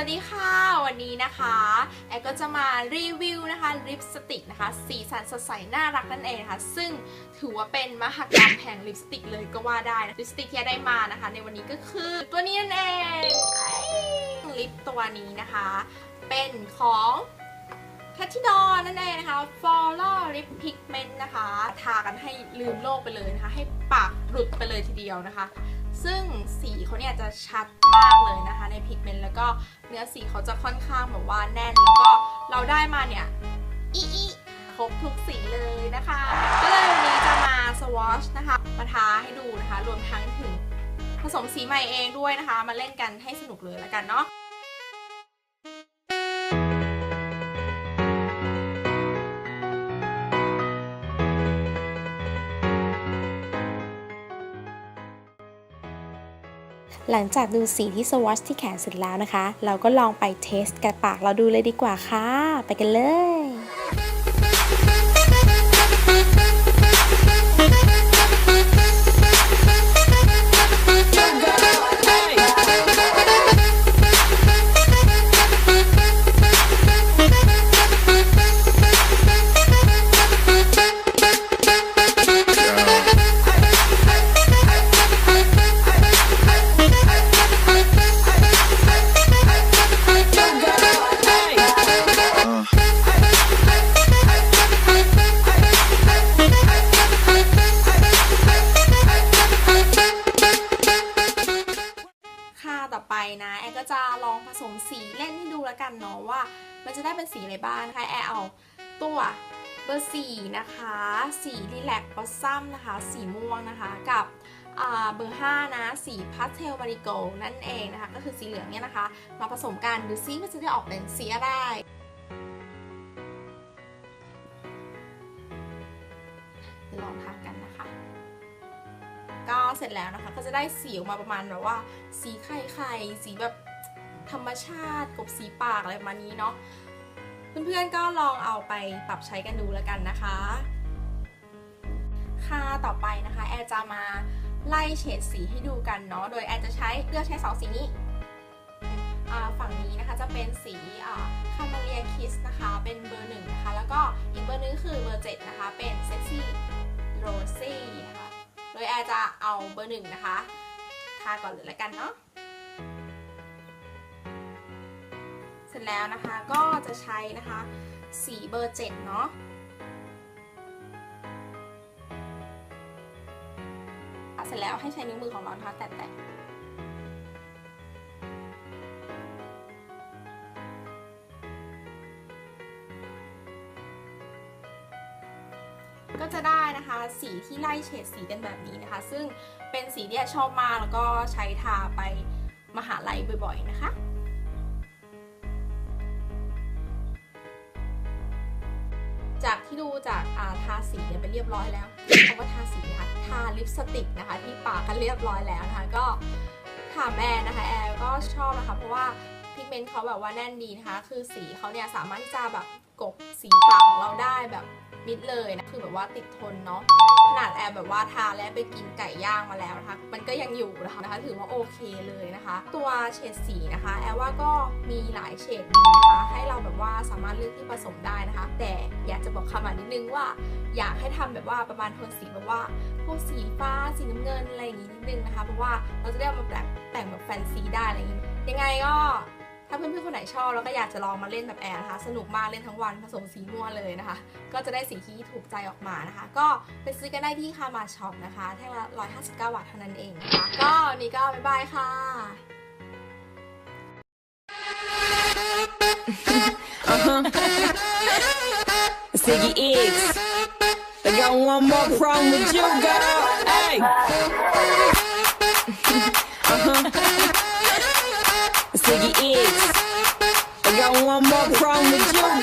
สวัสดีค่ะ วันนี้นะคะแอก็จะมารีวิวนะคะลิปสติกนะคะสีสันสดใสน่ารักนั่นเองนะคะซึ่งถือว่าเป็นมหกรรมแห่งลิปสติกเลยก็ว่าได้นะลิปสติกที่ได้มานะคะ ในวันนี้ก็คือตัวนี้นั่นเองอลิปตัวนี้นะคะ เป็นของแคทติดอนั่นเองนะคะ Flora Lip Pigment นะคะ ทากันให้ลืมโลกไปเลยนะคะ ให้ปากหลุดไปเลยทีเดียวนะคะ ซึ่งสีเขาเนี่ยจะชัดมากเลยนะคะในพิกเมนต์แล้วก็เนื้อสีเขาจะค่อนข้างแบบว่าแน่น แล้วก็เราได้มาเนี่ยอีอีครบทุกสีเลยนะคะ ก็เลยวันนี้จะมาสวอชนะคะมาทาให้ดูนะคะ รวมทั้งถึงผสมสีใหม่เองด้วยนะคะ มาเล่นกันให้สนุกเลยละกันเนาะ หลังจากดูสีที่สวอชที่แขนเสร็จแล้วนะคะ เราก็ลองไปเทสกับปากเราดูเลยดีกว่าค่ะ ไปกันเลย ร์ก็จะลองผสมสีเล่นให้ดูแล้วกันเนาะว่า มันจะได้เป็นสีอะไรบ้างนะคะแอร์เอาตัวเบอร์สี่นะคะ สีรีแลกบอสซัมนะคะ สีม่วงนะคะกับเบอร์5นะ สีพาสเทลมาริโกนั่นเองนะคะ ก็คือสีเหลืองเนี่ยนะคะ มาผสมกันดูซิมันจะได้ออกเป็นสีอะไรลองทากันนะคะ ก็เสร็จแล้วนะคะ ก็จะได้สีออกมาประมาณแบบว่า สีไข่ไข่สีแบบธรรมชาติกบสีปากอะไรประมาณนี้เนาะเพื่อนๆก็ลองเอาไปปรับใช้กันดูแล้วกันนะคะ ค่ะต่อไปนะคะ แอร์จะมาไล่เฉดสีให้ดูกันเนาะโดยแอร์จะใช้เลือกใช้สองสีนี้ฝั่งนี้นะคะจะเป็นสีคามาเลียคิสนะคะ เป็นเบอร์หนึ่งนะคะ แล้วก็อีกเบอร์นึงคือเบอร์เจ็ดนะคะเป็น รจะเอาเบอร์หนึ่งนะคะ ทาก่อนเลยละกันเนาะ เสร็จแล้วนะคะก็จะใช้นะคะสีเบอร์เจ็ดเนาะเสร็จแล้วให้ใช้นิ้วมือของเรานะคะแตะๆ ก็จะได้นะคะ สีที่ไล่เฉดสีกันแบบนี้นะคะ ซึ่งเป็นสีที่ชอบมากแล้วก็ใช้ทาไปมหาลัยบ่อยๆนะคะจากที่ดูจากาทาสีเนี่ยไปเรียบร้อยแล้วคำว่าทาสีนะคะทาลิปสติกนะคะ ที่ปากกันเรียบร้อยแล้วนะคะ ก็ถามแอร์นะคะแอร์ก็ชอบนะคะ เพราะว่าพิกเมนต์เขาแบบว่าแน่นดีนะคะ คือสีเขาเนี่ยสามารถที่จะแบบ กบสีปากของเราได้แบบมิดเลยนะคือแบบว่าติดทนเนาะขนาดแอร์แบบว่าทาแล้วไปกินไก่ย่างมาแล้วนะคะมันก็ยังอยู่นะคะ ถือว่าโอเคเลยนะคะ ตัวเฉดสีนะคะ แอร์ว่าก็มีหลายเฉดดีนะคะให้เราแบบว่าสามารถเลือกที่ผสมได้นะคะ แต่อยากจะบอกคำอ่านนิดนึงว่า อยากให้ทำแบบว่าประมาณโทนสีแบบว่าพวกสีฟ้าสีน้ำเงินอะไรอย่างงี้นิดนึงนะคะเพราะว่าเราจะได้มาแบบแต่งแบบแฟนซีได้อะไรอย่างงี้ยังไงก็ ถ้าเพื่อนๆคนไหนชอบแล้วก็อยากจะลองมาเล่นแบบแอร์นะคะ สนุกมากเล่นทั้งวันผสมสีม่วเลยนะคะ ก็จะได้สีที่ถูกใจออกมานะคะ ก็ไปซื้อกันได้ที่คามาช็อปนะคะแท่งละ159 บาทเท่านั้นเองนะคะก็วันนี้ก็บ๊ายบายค่ะ Ziggy X. I got one more problem with you, girl. Hey. uh-huh. Ziggy X. I got one more problem with you,